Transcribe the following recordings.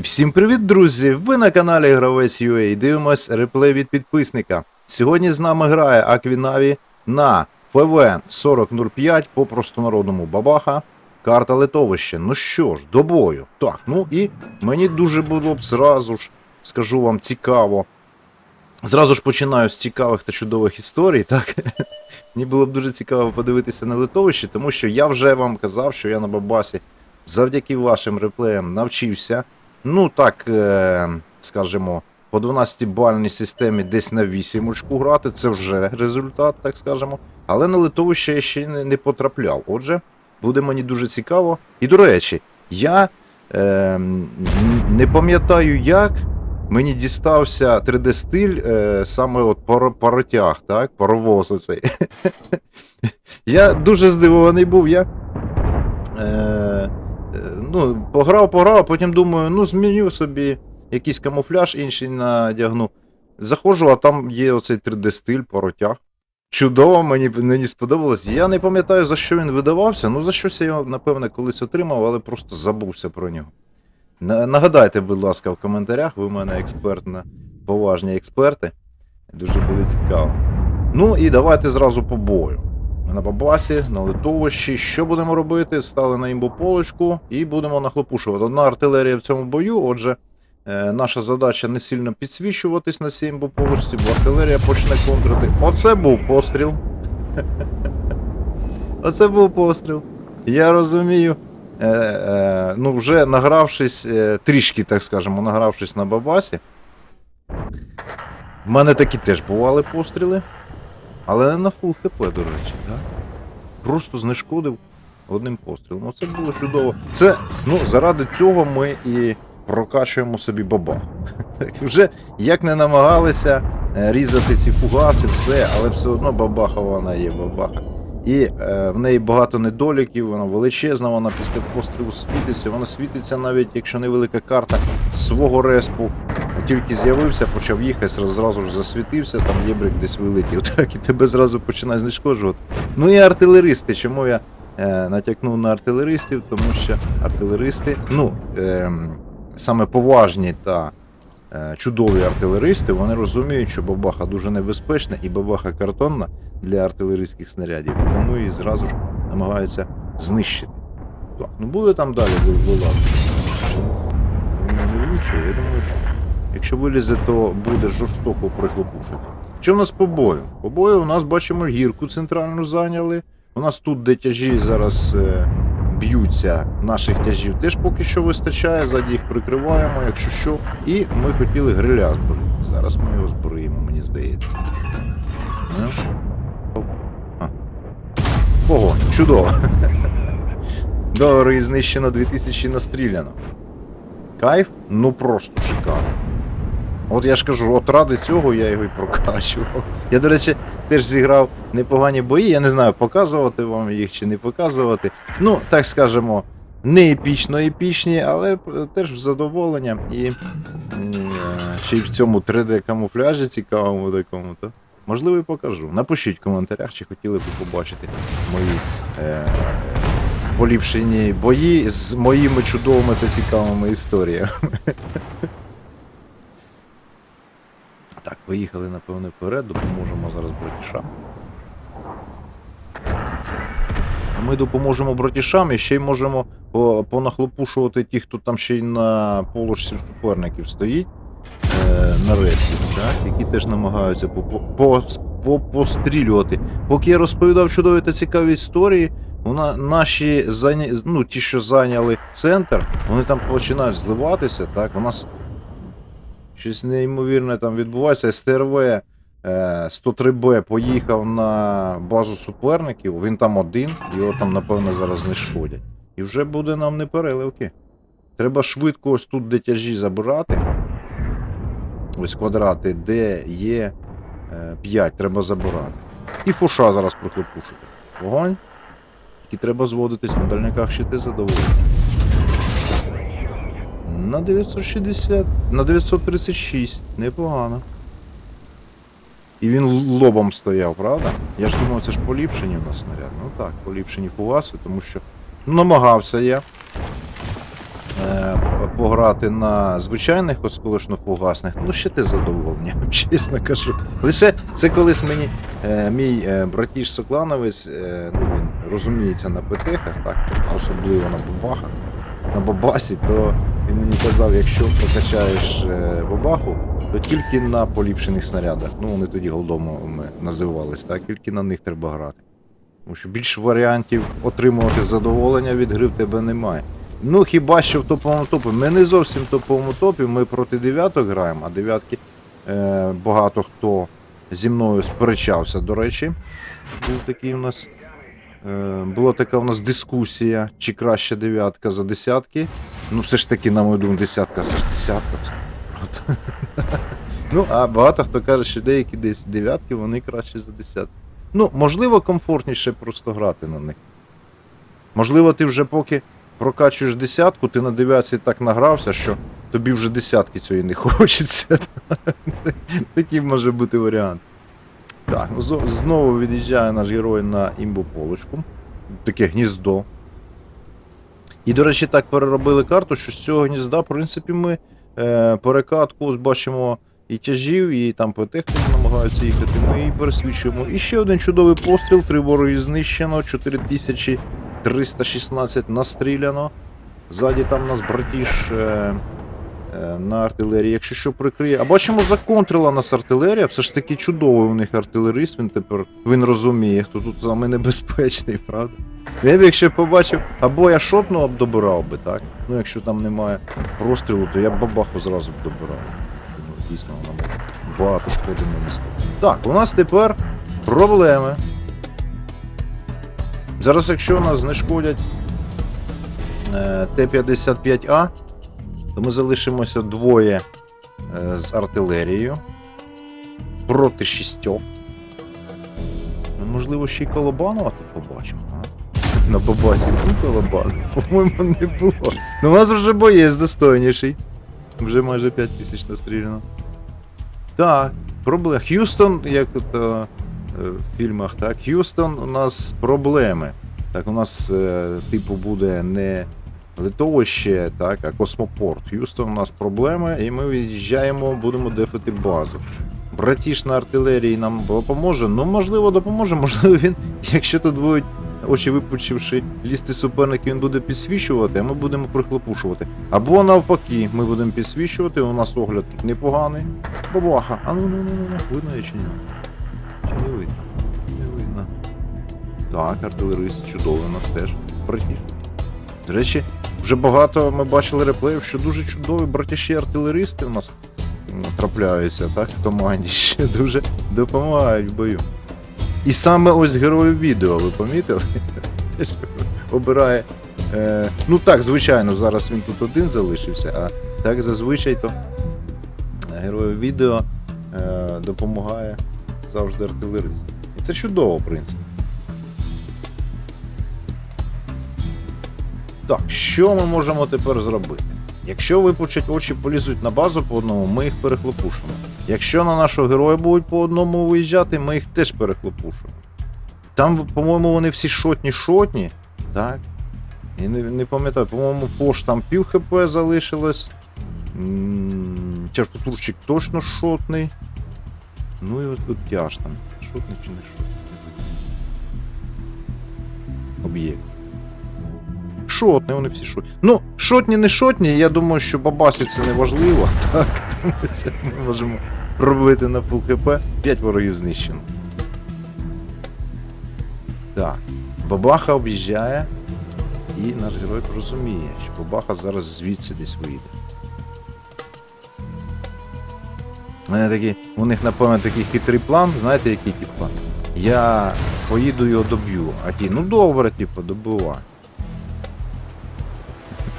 І всім привіт, друзі! Ви на каналі Гравець UA дивимось реплей від підписника. Сьогодні з нами грає Аквінаві на ФВН 4005 по простонародному бабаха. Карта литовище. Ну що ж, до бою. Так, ну і мені дуже було б зразу ж, скажу вам, цікаво. Зразу ж починаю з цікавих та чудових історій, так? Мені було б дуже цікаво подивитися на литовище, тому що я вже вам казав, що я на бабасі завдяки вашим реплеям навчився. Ну так, е, скажімо, по 12-бальній системі десь на 8 очку грати, це вже результат, так скажемо. Але на литовище я ще не, потрапляв. Отже, буде мені дуже цікаво. І до речі, я е, не пам'ятаю, як мені дістався 3D-стиль е, саме от паро, паротяг, так? Паровоз оцей. Я дуже здивований був. Я е, ну, пограв, пограв, а потім думаю, ну зміню собі якийсь камуфляж інший надягну. Заходжу, а там є оцей 3D-стиль, паротяг. Чудово, мені, мені сподобалось. Я не пам'ятаю, за що він видавався. Ну, за щось я його, напевне, колись отримав, але просто забувся про нього. Нагадайте, будь ласка, в коментарях, ви в мене експертна, поважні експерти. Дуже буде цікаво. Ну і давайте зразу по бою. На бабасі, на литовищі. Що будемо робити? Стали на імбополочку і будемо нахлопушувати. Одна артилерія в цьому бою, отже, е, наша задача не сильно підсвічуватись на цій імбополочці, бо артилерія почне контрити. Оце був постріл. Оце був постріл. Я розумію. Е, е, ну, вже награвшись, е, трішки, так скажемо, награвшись на бабасі. В мене такі теж бували постріли. Але не на фул хп, до речі, так? Просто знешкодив одним пострілом. Оце було чудово. Це, ну, заради цього ми і прокачуємо собі бабах. Так, вже як не намагалися е, різати ці фугаси, все, але все одно бабаха вона є бабаха. І е, в неї багато недоліків, вона величезна, вона після пострілу світиться, вона світиться навіть, якщо невелика карта свого респу. Тільки з'явився, почав їхати, зра- зразу ж засвітився, там єбрик десь вилетів, так і тебе зразу починає знешкоджувати. Ну і артилеристи. Чому я е, натякнув на артилеристів? Тому що артилеристи, ну, е, саме поважні та е, чудові артилеристи, вони розуміють, що бабаха дуже небезпечна і бабаха картонна для артилерійських снарядів, тому її зразу ж намагаються знищити. Так, ну буде там далі. Не влучив, я думаю, що. Якщо вилізе, то буде жорстоко прихлопушити. Що в нас по бою? По бою у нас бачимо гірку центральну зайняли. У нас тут, де тяжі зараз е, б'ються, наших тяжів теж поки що вистачає, ззаді їх прикриваємо, якщо що. І ми хотіли гриля зберегти. Зараз ми його зберемо, мені здається. Ну. Ого, чудово. Добре, знищено 2000 настріляно. Кайф? Ну просто шикарно. От я ж кажу, от ради цього я його і прокачував. Я, до речі, теж зіграв непогані бої. Я не знаю, показувати вам їх чи не показувати. Ну, так скажемо, не епічно епічні, але теж в задоволення. І е, ще й в цьому 3D камуфляжі цікавому такому, то можливо і покажу. Напишіть в коментарях, чи хотіли б побачити мої е, поліпшені бої з моїми чудовими та цікавими історіями. Так, поїхали, напевно, вперед, допоможемо зараз братішам. А ми допоможемо братішам і ще й можемо понахлопушувати тих, хто там ще й на полошці суперників стоїть е, на ресті, так, які теж намагаються по- по- по- по- Поки я розповідав чудові та цікаві історії, вона, наші ну, ті, що зайняли центр, вони там починають зливатися, так, у нас Щось неймовірне там відбувається. СТРВ е, 103Б поїхав на базу суперників, він там один, його там, напевно, зараз знешкодять. І вже буде нам не переливки. Треба швидко ось тут де тяжі забирати. Ось квадрати, де є 5, треба забирати. І фуша зараз прихлопушити. Вогонь. Тільки треба зводитись на дальниках щити задоволені. На 960, на 936. Непогано. І він лобом стояв, правда? Я ж думав, це ж поліпшені у нас снаряди. Ну так, поліпшені фугаси, тому що ну, намагався я. е, пограти на звичайних осколочно-фугасних, ну ще те задоволення, чесно кажу. Лише це колись мені е, мій е, братіш Соклановець, е, ну він розуміється на ПТХах, так, особливо на бабахах, на бабасі, то він мені казав, якщо прокачаєш е, бабаху, то тільки на поліпшених снарядах. Ну, вони тоді голдомами називались, так, тільки на них треба грати. Тому що більше варіантів отримувати задоволення від гри в тебе немає. Ну, хіба що в топовому топі. Ми не зовсім в топовому топі, ми проти дев'яток граємо, а дев'ятки е, багато хто зі мною сперечався, до речі. Був такий у нас. Е, була така у нас дискусія, чи краще дев'ятка за десятки. Ну, все ж таки, на мою думку, десятка це ж десятка. ну, а багато хто каже, що деякі десь дев'ятки, вони краще за десятки. Ну, можливо, комфортніше просто грати на них. Можливо, ти вже поки прокачуєш десятку, ти на дев'ятці так награвся, що тобі вже десятки цієї не хочеться. Такий може бути варіант. Так, знову від'їжджає наш герой на імбу полочку. Таке гніздо. І, до речі, так переробили карту, що з цього гнізда, в принципі, ми е, перекатку бачимо і тяжів, і там по техніці намагаються їхати. Ми її пересвідчуємо. І ще один чудовий постріл, три вороги знищено, 4316 настріляно. Ззаді там у нас братіш е, на артилерії, якщо що прикриє. А бачимо, законтрила нас артилерія. Все ж таки чудовий у них артилерист. Він тепер він розуміє, хто тут саме небезпечний, правда? Я б якщо побачив, або я шотну б добирав би, так? Ну якщо там немає розстрілу, то я б бабаху зразу б добирав. Дійсно, вона багато шкоди нанесла. Так, у нас тепер проблеми. Зараз, якщо нас знешкодять е, Т-55А, то ми залишимося двоє е, з артилерією проти шістьох. Ну, можливо, ще й Колобанова тут побачимо, а? На бабасі був Колобан? По-моєму, не було. Ну, у нас вже боєць достойніший. Вже майже 5 тисяч настріляно. Так, проблема. Х'юстон, як от, е, е, в фільмах, так, Х'юстон у нас проблеми. Так, у нас, типу, буде не литовище, так, а космопорт. Х'юстон у нас проблеми, і ми від'їжджаємо, будемо дефити базу. Братіш на артилерії нам допоможе. Ну, можливо, допоможе, можливо, він, якщо тут будуть очі випучивши лізти суперники, він буде підсвічувати, а ми будемо прихлопушувати. Або навпаки, ми будемо підсвічувати, у нас огляд непоганий. Бабаха, а ну ну ну ну, видно я чи ні? Чи не видно? Не видно. Так, артилерист чудовий у нас теж. Братіш. До речі, вже багато ми бачили реплеїв, що дуже чудові братіші артилеристи у нас трапляються, так, в команді, що дуже допомагають в бою. І саме ось герою відео, ви помітили? Обирає. Е, ну так, звичайно, зараз він тут один залишився, а так зазвичай то герою відео е, допомагає завжди артилерист. І це чудово, в принципі. Так, що ми можемо тепер зробити? Якщо випучать очі полізуть на базу по одному, ми їх перехлопушимо. Якщо на нашого героя будуть по одному виїжджати, ми їх теж перехлопушимо. Там, по-моєму, вони всі шотні-шотні, так? І не, не пам'ятаю, по-моєму, Пош там пів хп залишилось. М, Чашпотурчик точно шотний. Ну і от тут тяж там. Шотний чи не шотний? Об'єкт. Шотні, вони всі шотні. Ну, шотні, не шотні, я думаю, що бабасі це не важливо. Так, тому ми можемо пробити на фул хп. 5 ворогів знищено. Так. Бабаха об'їжджає, і наш герой розуміє, що бабаха зараз звідси десь вийде. Мене такий, у них, напевно, такий хитрий план, знаєте, який тип план? Я поїду його доб'ю, а ті, ну добре, типу, добивай.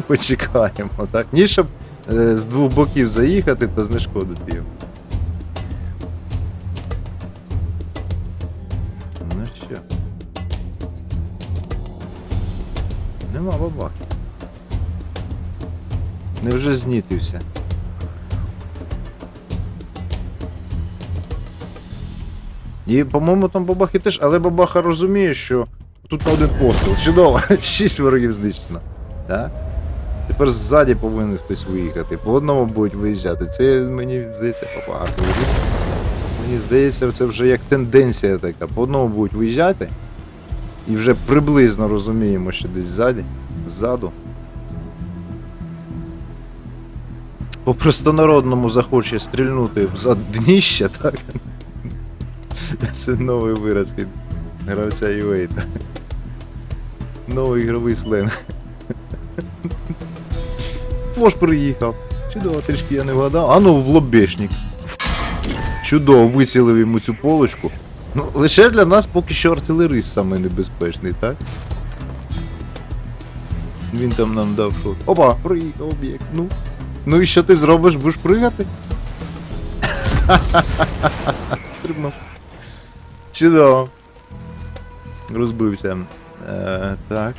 Почекаємо, так? Ні, щоб е, з двох боків заїхати та знешкодити його. Ну що? Нема бабах. Невже знітився? І, по-моєму, там бабахи теж, але бабаха розуміє, що тут один постріл. Чудово, 6 ворогів знищено. Так? Тепер ззаді повинен хтось виїхати. По одному будуть виїжджати. Це мені здається побагато. Мені здається, це вже як тенденція така. По одному будуть виїжджати. І вже приблизно розуміємо, що десь ззаді, ззаду. По простонародному захоче стрільнути взад дніща, так? Це новий вираз від гравця Юейта. Новий ігровий сленг. Фош приїхав. Чудово, трішки я не вгадав. А ну в лобешник. Чудово, вицілив йому цю полочку. Ну, лише для нас поки що артилерист самий небезпечний, так? Він там нам дав що. Опа, приїхав об'єкт. Ну. Ну і що ти зробиш? Будеш пригати? Стрибнув. Чудово. Розбився. Е, так,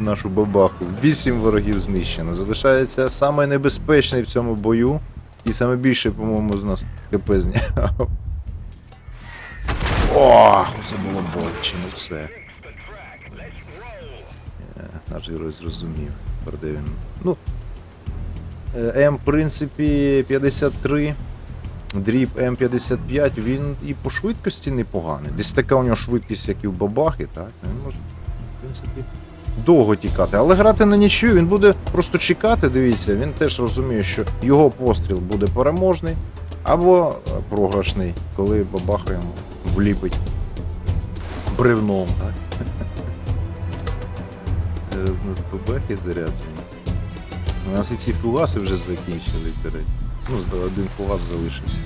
нашу бабаху. Вісім ворогів знищено. Залишається саме небезпечний в цьому бою. І саме по-моєму, з нас КП зняв. О, це було боляче, ну все. Е, Наш герой зрозумів. Де він. Ну. е, М, в принципі, 53. Дріб М55, він і по швидкості непоганий. Десь така у нього швидкість, як і в бабахи, так? Він може, принципі, довго тікати. Але грати на нічию, він буде просто чекати, дивіться, він теж розуміє, що його постріл буде переможний або е, програшний, коли бабаха йому вліпить бревном, так? Зараз у нас заряджені. У нас і ці фугаси вже закінчили. Ну, один фугас залишився.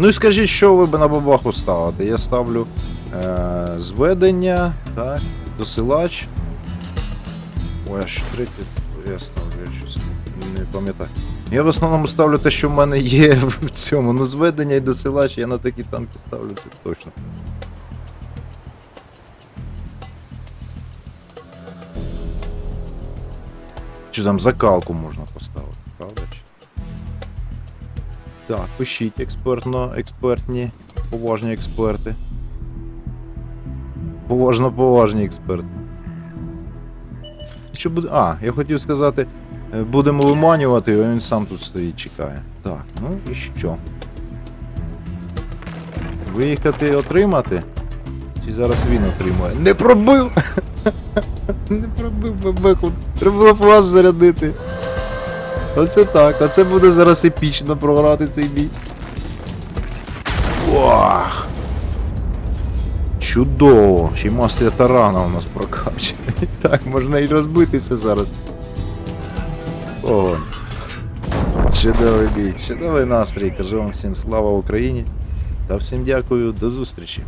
Ну і скажіть, що ви б на бабаху ставите? Я ставлю е- зведення, так, досилач. Ой, а що третє я ставлю, я щось не пам'ятаю. Я в основному ставлю те, що в мене є в цьому. Ну, зведення і досилач, я на такі танки ставлю, це точно. Чи там закалку можна поставити, правда? Так, пишіть експертно, експертні, поважні експерти. Поважно поважні експерти. Що буде. А, я хотів сказати, е, будемо виманювати, а він сам тут стоїть, чекає. Так, ну і що? Виїхати отримати? Чи зараз він отримує? Не пробив! Не пробив бабеку. Треба було вас зарядити. Оце так, оце буде зараз епічно програти цей бій. Ох! Чудово! Ще й мастер тарана у нас прокачаний. Так, можна і розбитися зараз. О. Чудовий бій, чудовий настрій. Кажу вам всім слава Україні. Та всім дякую, до зустрічі.